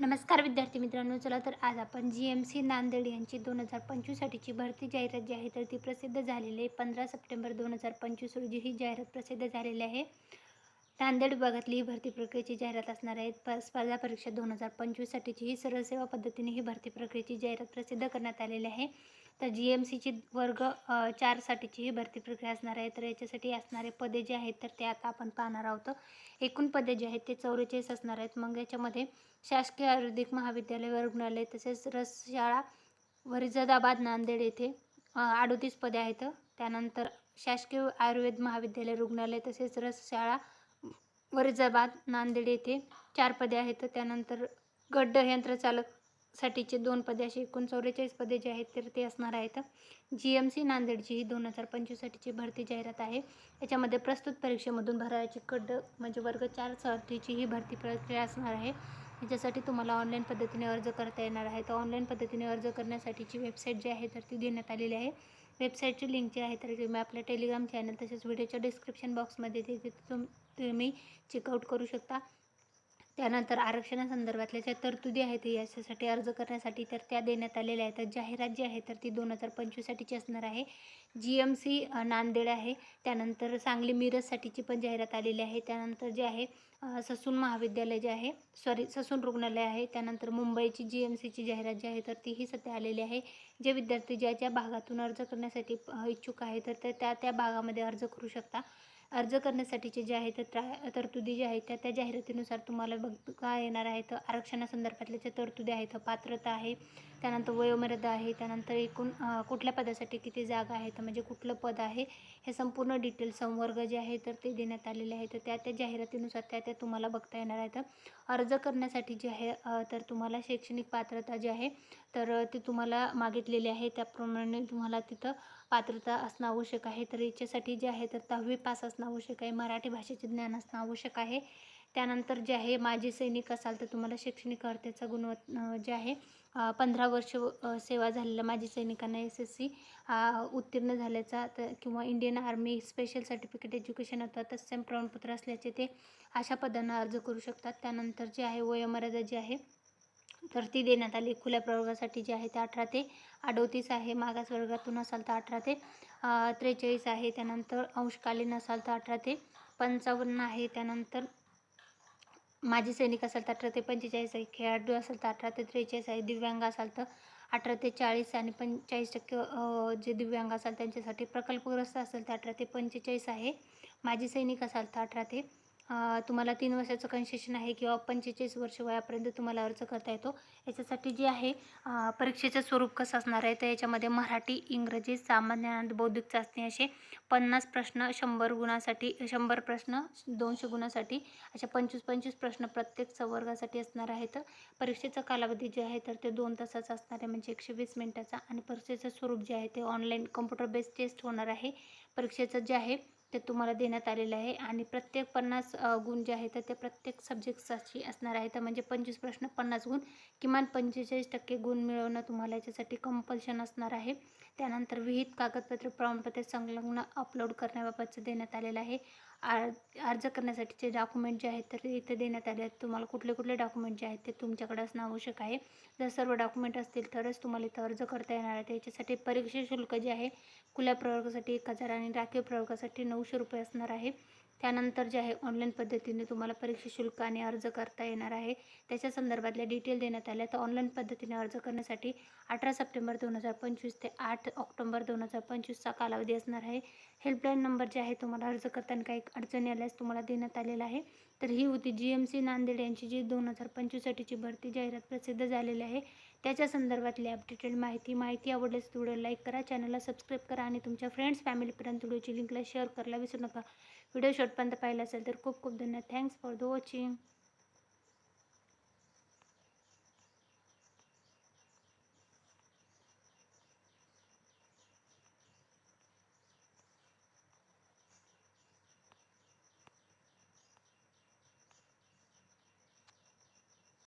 नमस्कार विद्यार्थी मित्रांनो चला तर आज आपण जी एम सी नांदेड यांची दोन हजार पंचवीससाठीची भरती जाहिरात जी आहे तर ती प्रसिद्ध झालेली आहे. पंधरा सप्टेंबर दोन हजार पंचवीस रोजी ही जाहिरात प्रसिद्ध झालेली आहे. नांदेड विभागातली ही भरती प्रक्रियेची जाहिरात असणार आहे. प स्पर्धा परीक्षा दोन हजार पंचवीससाठीची ही सरळ सेवा पद्धतीने ही भरती प्रक्रियेची जाहिरात प्रसिद्ध करण्यात आलेली आहे. तर जी एम सीची वर्ग चारसाठीची ही भरती प्रक्रिया असणार आहे. तर याच्यासाठी असणारे पदे जे आहेत तर ते आता आपण पाहणार आहोत. एकूण पदे जे आहेत ते चौवेचाळीस असणार आहेत. मग याच्यामध्ये शासकीय आयुर्वेदिक महाविद्यालय व रुग्णालय तसेच रसशाळा वरिजादाबाद नांदेड येथे अडोतीस पदे आहेत. त्यानंतर शासकीय आयुर्वेद महाविद्यालय रुग्णालय तसेच रसशाळा वरिजाबाद नांदेड येथे चार पदे आहेत. त्यानंतर गड्ड यंत्रचालकसाठीचे दोन पदे असे एकूण चौवेचाळीस पदे जे आहेत तर ते असणार आहेत. जी एम सी नांदेडची ही दोन हजार पंचवीससाठीची भरती जाहिरात आहे. याच्यामध्ये प्रस्तुत परीक्षेमधून भरायची गड्ड म्हणजे वर्ग चार साठीची ही भरती प्रक्रिया असणार आहे. याच्यासाठी तुम्हाला ऑनलाईन पद्धतीने अर्ज करता येणार आहे. तर ऑनलाईन पद्धतीने अर्ज करण्यासाठीची वेबसाईट जी आहे तर ती देण्यात आलेली आहे. वेबसाईटची लिंक जी आहे तर तुम्ही आपल्या टेलिग्राम चॅनल तसेच व्हिडिओच्या डिस्क्रिप्शन बॉक्समध्ये तिथे तुम तुम्ही चेकआउट करू शकता. त्यानंतर आरक्षणासंदर्भातल्या ज्या तरतुदी आहेत याच्यासाठी अर्ज करण्यासाठी तर त्या देण्यात आलेल्या आहेत. तर जाहिरात जी आहे तर ती दोन हजार पंचवीससाठीची असणार आहे. जी एम सी नांदेड आहे. त्यानंतर सांगली मिरजसाठीची पण जाहिरात आलेली आहे. त्यानंतर जे आहे ससून महाविद्यालय जे आहे सॉरी ससून रुग्णालय आहे. त्यानंतर मुंबईची जी एम सीची जाहिरात जी आहे तर तीही सध्या आलेली आहे. जे विद्यार्थी ज्या ज्या भागातून अर्ज करण्यासाठी इच्छुक आहे तर त्या त्या भागामध्ये अर्ज करू शकता. अर्ज करण्यासाठीचे जे आहे तर त्रा तरतुदी ज्या आहेत त्या त्या जाहिरातीनुसार तुम्हाला बघता येणार आहेत आरक्षणासंदर्भातल्या ज्या तरतुदी आहेत पात्रता आहे त्यानंतर वयोमर्यादा आहे त्यानंतर एकूण कुठल्या पदासाठी किती जागा आहेत म्हणजे कुठलं पद आहे हे संपूर्ण डिटेल संवर्ग जे आहे तर ते देण्यात आलेले आहे. तर त्या त्या जाहिरातीनुसार त्या त्या तुम्हाला बघता येणार आहेत अर्ज करण्यासाठी जे आहे तर तुम्हाला शैक्षणिक पात्रता जी आहे तर ती तुम्हाला मागितलेली आहे. त्याप्रमाणे तुम्हाला तिथं पात्रता असणं आवश्यक आहे तर याच्यासाठी जे आहे तर दहावी पास असणं आवश्यक आहे मराठी भाषेचे ज्ञान असणं आवश्यक आहे. त्यानंतर जे आहे माजी सैनिक असाल तर तुम्हाला शैक्षणिक अर्थेचा गुणवत् जे आहे पंधरा वर्ष सेवा झालेल्या माजी सैनिकांना एस एस सी उत्तीर्ण झाल्याचा तर किंवा Indian army special certificate education अथवा तत्सम प्रमाणपत्र असल्याचे ते अशा पदांना अर्ज करू शकतात. त्यानंतर जे आहे वयोमर्यादा जी आहे तर ती देण्यात आली. खुल्या प्रवर्गासाठी जे आहे ते अठरा ते अडोतीस आहे. मागास वर्गातून असाल तर अठरा ते त्रेचाळीस आहे. त्यानंतर अंशकालीन असाल तर अठरा ते पंचावन्न आहे. त्यानंतर माजी सैनिक असाल तर अठरा ते पंचेचाळीस आहे. खेळाडू असाल तर अठरा ते त्रेचाळीस आहे. दिव्यांग असाल तर अठरा ते चाळीस आणि पंचेचाळीस टक्के जे दिव्यांग असाल त्यांच्यासाठी प्रकल्पग्रस्त असेल तर अठरा ते पंचेचाळीस आहे. माजी सैनिक असाल तर अठरा ते तुम्हाला तीन वर्षाचं कन्सेशन आहे किंवा पंचेचाळीस वर्ष वयापर्यंत तुम्हाला अर्ज करता येतो. याच्यासाठी जे आहे परीक्षेचं स्वरूप कसं असणार आहे? तर याच्यामध्ये मराठी इंग्रजी सामान्य बौद्धिक चाचणी असे पन्नास प्रश्न शंभर गुणासाठी शंभर प्रश्न दोनशे गुणासाठी अशा पंचवीस पंचवीस प्रश्न प्रत्येक संवर्गासाठी असणार आहेत. परीक्षेचा कालावधी जे आहे तर ते दोन तासाचा असणार आहे. म्हणजे एकशे वीस मिनिटाचा. आणि परीक्षेचं स्वरूप जे आहे ते ऑनलाईन कम्प्युटर बेस्ड टेस्ट होणार आहे. परीक्षेचं जे आहे ते तुम्हाला देण्यात आलेलं आहे. आणि प्रत्येक पन्नास गुण जे आहे तर ते प्रत्येक सब्जेक्टसाठी असणार आहे. तर म्हणजे पंचवीस प्रश्न पन्नास गुण किमान पंचेचाळीस टक्के गुण मिळवणं तुम्हाला याच्यासाठी कंपल्शन असणार आहे. त्यानंतर विहित कागदपत्र प्रमाणपत्र संलग्न अपलोड करण्याबाबतचं देण्यात आलेलं आहे. अर्ज करण्यासाठीचे डॉक्युमेंट जे आहेत तर इथे देण्यात आले आहेत. तुम्हाला कुठले कुठले डॉक्युमेंट जे आहेत ते तुमच्याकडे असणं आवश्यक आहे. जर सर्व डॉक्युमेंट असतील तरच तुम्हाला इथं अर्ज करता येणार आहे. त्याच्यासाठी परीक्षा शुल्क जे आहे खुल्या प्रवर्गासाठी एक हजार आणि राखीव प्रवर्गासाठी नऊशे रुपये असणार आहे. त्यानंतर जे आहे ऑनलाईन पद्धतीने तुम्हाला परीक्षा शुल्क आणि अर्ज करता येणार आहे. त्याच्या संदर्भातल्या डिटेल देण्यात आल्या. तर ऑनलाईन पद्धतीने अर्ज करण्यासाठी अठरा सप्टेंबर दोन हजार पंचवीस ते आठ ऑक्टोबर दोन हजार पंचवीसचा कालावधी असणार आहे. हेल्पलाईन नंबर जे आहे तुम्हाला अर्ज करताना काही अडचणी आल्यास तुम्हाला देण्यात आलेला आहे. तर ही होती जी एम सी नांदेड यांची जी दोन हजार पंचवीससाठीची भरती जाहिरात प्रसिद्ध झालेली आहे. त्याच्या संदर्भातली अपडेटेड माहिती माहिती आवडल्यास व्हिडिओ लाईक करा चॅनलला सबस्क्राईब करा आणि तुमच्या फ्रेंड्स फॅमिलीपर्यंत व्हिडिओची लिंकला शेअर करायला विसरू नका. व्हिडिओ शॉर्टपर्यंत पाहिला असेल तर खूप खूप धन्यवाद. Thanks for the watching